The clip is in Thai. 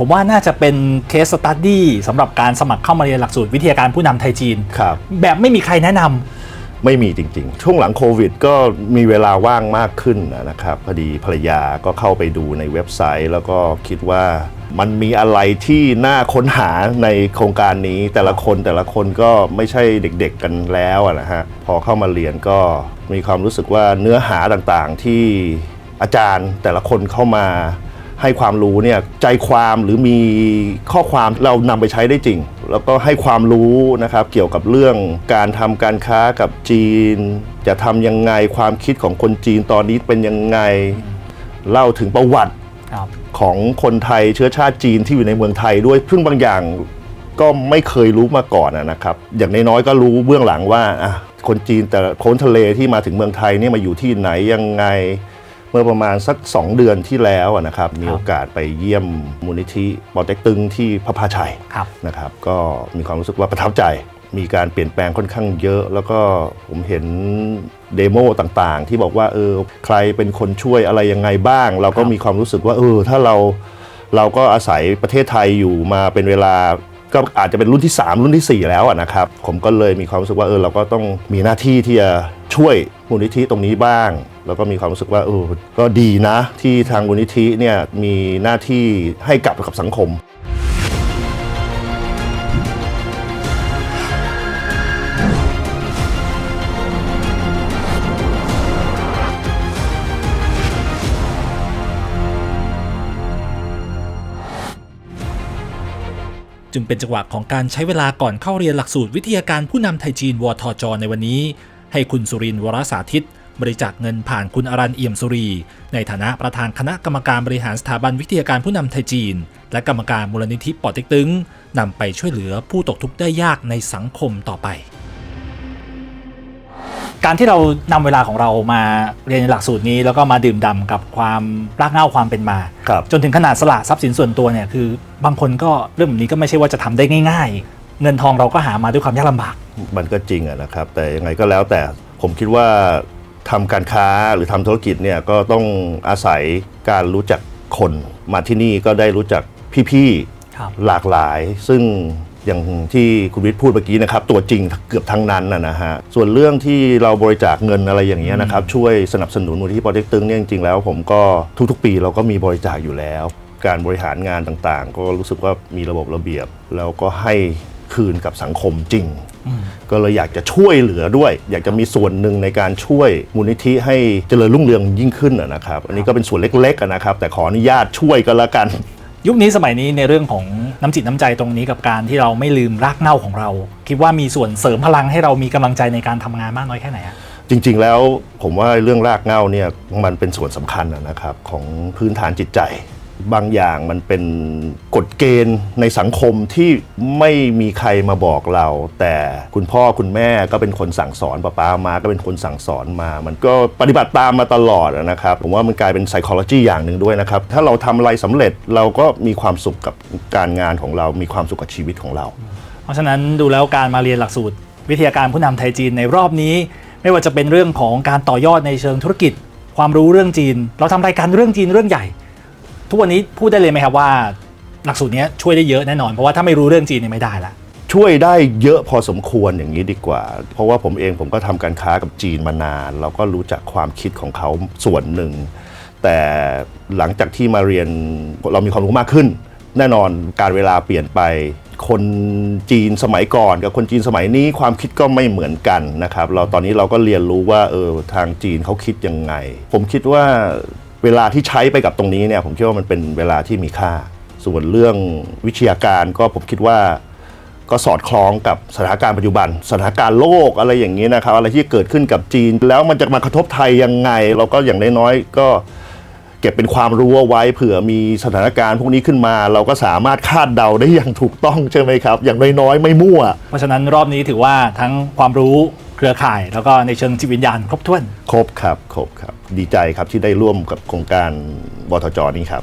ผมว่าน่าจะเป็นเคสสตัดดี้สำหรับการสมัครเข้ามาเรียนหลักสูตรวิทยาการผู้นำไทยจีน ครับ แบบไม่มีใครแนะนำไม่มีจริง ๆ ช่วงหลังโควิดก็มีเวลาว่างมากขึ้นนะครับพอดีภรรยาก็เข้าไปดูในเว็บไซต์ แล้วก็คิดว่ามันมีอะไรที่น่าค้นหาในโครงการนี้ แต่ละคนแต่ละคนก็ไม่ใช่เด็กๆกันแล้วอะนะฮะพอเข้ามาเรียนก็มีความรู้สึกว่าเนื้อหาต่างๆที่อาจารย์แต่ละคนเข้ามา ให้ความรู้เนี่ยใจความหรือมีข้อความเรานำไปใช้ได้จริง แล้วก็ให้ความรู้นะครับเกี่ยวกับเรื่องการทำการค้ากับจีน จะทำยังไงความคิดของคนจีนตอนนี้เป็นยังไงเล่าถึงประวัติครับของคนไทยเชื้อชาติจีนที่อยู่ในเมืองไทยด้วยซึ่งบางอย่างก็ไม่เคยรู้มาก่อนอะนะครับ อย่างน้อยๆก็รู้เบื้องหลังว่าอะคนจีนแต่ละพ้นทะเลที่มาถึงเมืองไทยเนี่ยมาอยู่ที่ไหนยังไงเมื่อประมาณสัก 2 เดือนที่แล้วอะนะครับมีโอกาสไปเยี่ยมมูลนิธิปอเต็กตึงที่พระพาชัยครับนะครับก็มีความรู้สึกว่าประทับใจมีการเปลี่ยนแปลงค่อนข้างเยอะ แล้วก็ผมเห็นเดโมต่างๆ ที่บอกว่าเออใครเป็นคนช่วยอะไรยังไงบ้าง เราก็ครับมีความรู้สึกว่าเออถ้าเราเราก็อาศัยประเทศไทยอยู่มาเป็นเวลาก็อาจจะเป็นรุ่นที่ 3 รุ่นทีสี่4 แล้วอะนะครับ ผมก็เลยมีความรู้สึกว่าเออเราก็ต้องมีหน้าที่ที่จะช่วยมูลนิธิตรงนี้บ้าง แล้วก็มีความรู้สึกว่าเออก็ดีนะที่ทางมูลนิธิเนี่ยมีหน้าที่ให้กับกับสังคมจึงเป็นจังหวะของการใช้เวลาก่อนเข้าเรียนหลักสูตรวิทยาการผู้นำไทยจีนวทจในวันนี้ ให้คุณสุรินทร์วรสาธิต บริจาคเงินผ่านคุณอรันเอี่ยมสุรี ในฐานะประธานคณะกรรมการบริหารสถาบันวิทยาการผู้นำไทยจีน และกรรมการมูลนิธิปอเต็กตึงนำไปช่วยเหลือผู้ตกทุกข์ได้ยากในสังคมต่อไป การที่เรานำเวลาของเรามาเรียนหลักสูตรนี้ แล้วก็มาดื่มด่ำกับความรากเหง้าความเป็นมา ครับ จนถึงขนาดสละทรัพย์สินส่วนตัวเนี่ยคือบางคนก็เรื่องแบบนี้ก็ไม่ใช่ว่าจะทำได้ง่าย ๆ เงินทองเราก็หามาด้วยความยากลำบาก มันก็จริงอะนะครับ แต่ยังไงก็แล้วแต่ผมคิดว่า ทำการค้าหรือทำธุรกิจเนี่ยก็ต้องอาศัยการรู้จักคนมาที่นี่ก็ได้รู้จักพี่ครับ ๆหลากหลาย ซึ่งอย่างที่คุณวิทย์พูดเมื่อกี้นะครับ ตัวจริงเกือบทั้งนั้นนะนะฮะส่วนเรื่องที่เราบริจาคเงินอะไรอย่างเงี้ยนะครับ ช่วยสนับสนุนมูลที่ปอเต็กตึงเนี่ยจริงๆแล้ว ผมก็ทุกๆ ปีเราก็มีบริจาคอยู่แล้ว การบริหารงานต่างๆ ก็รู้สึกว่ามีระบบระเบียบ แล้วก็ให้ คืนกับสังคมจริง ก็เลยอยากจะช่วยเหลือด้วย อยากจะมีส่วนหนึ่งในการช่วยมูลนิธิให้เจริญรุ่งเรืองยิ่งขึ้นอะนะครับ อันนี้ก็เป็นส่วนเล็กๆอะนะครับ แต่ขออนุญาตช่วยกันละกันยุคนี้สมัยนี้ในเรื่องของน้ำจิตน้ำใจตรงนี้กับการที่เราไม่ลืมรากเหง้าของเรา คิดว่ามีส่วนเสริมพลังให้เรามีกำลังใจในการทำงานมากน้อยแค่ไหนอะจริง ๆ แล้วผมว่าเรื่องรากเหง้าเนี่ยมันเป็นส่วนสำคัญอะนะครับของพื้นฐานจิตใจ บางอย่างมันเป็นกฎเกณฑ์ในสังคมที่ไม่มีใครมาบอกเรา แต่คุณพ่อคุณแม่ก็เป็นคนสั่งสอนป้าป้ามาก็เป็นคนสั่งสอนมา มันก็ปฏิบัติตามมาตลอดนะครับผมว่ามันกลายเป็น psychology อย่างหนึ่งด้วยนะครับ ถ้าเราทำอะไรสำเร็จเราก็มีความสุขกับการงานของเรา มีความสุขกับชีวิตของเรา เพราะฉะนั้นดูแล้วการมาเรียนหลักสูตร วิทยาการผู้นำไทยจีนในรอบนี้ ไม่ว่าจะเป็นเรื่องของการต่อยอดในเชิงธุรกิจ ความรู้เรื่องจีน เราทำรายการเรื่องจีนเรื่องใหญ่ ทุกวันนี้พูดได้เลยไหมครับว่า หลักสูตรนี้ช่วยได้เยอะแน่นอน เพราะว่าถ้าไม่รู้เรื่องจีนเนี่ยไม่ได้ละช่วยได้เยอะพอสมควรอย่างนี้ดีกว่า เพราะว่าผมเองผมก็ทำการค้ากับจีนมานาน เราก็รู้จักความคิดของเขาส่วนหนึ่ง แต่หลังจากที่มาเรียนเรามีความรู้มากขึ้น แน่นอนการเวลาเปลี่ยนไปคนจีนสมัยก่อนกับคนจีนสมัยนี้ความคิดก็ไม่เหมือนกันนะครับ เราตอนนี้เราก็เรียนรู้ว่าเออทางจีนเขาคิดยังไง ผมคิดว่า เวลาที่ใช้ไปกับตรงนี้เนี่ยผมคิดว่ามันเป็นเวลาที่มีค่า ส่วนเรื่องวิทยาการก็ผมคิดว่าก็สอดคล้องกับสถานการณ์ปัจจุบัน สถานการณ์โลกอะไรอย่างนี้นะครับ อะไรที่เกิดขึ้นกับจีน แล้วมันจะมากระทบไทยยังไง เราก็อย่างน้อยๆก็เก็บเป็นความรู้เอาไว้เผื่อมีสถานการณ์พวกนี้ขึ้นมา เราก็สามารถคาดเดาได้อย่างถูกต้องใช่ไหมครับ อย่างน้อยๆไม่มั่ว เพราะฉะนั้นรอบนี้ถือว่าทั้งความรู้ เครือข่าย แล้วก็ในเชิงจิตวิญญาณครบถ้วน ครบครับ ครบครับ ดีใจครับที่ได้ร่วมกับโครงการบทจนี้ครับ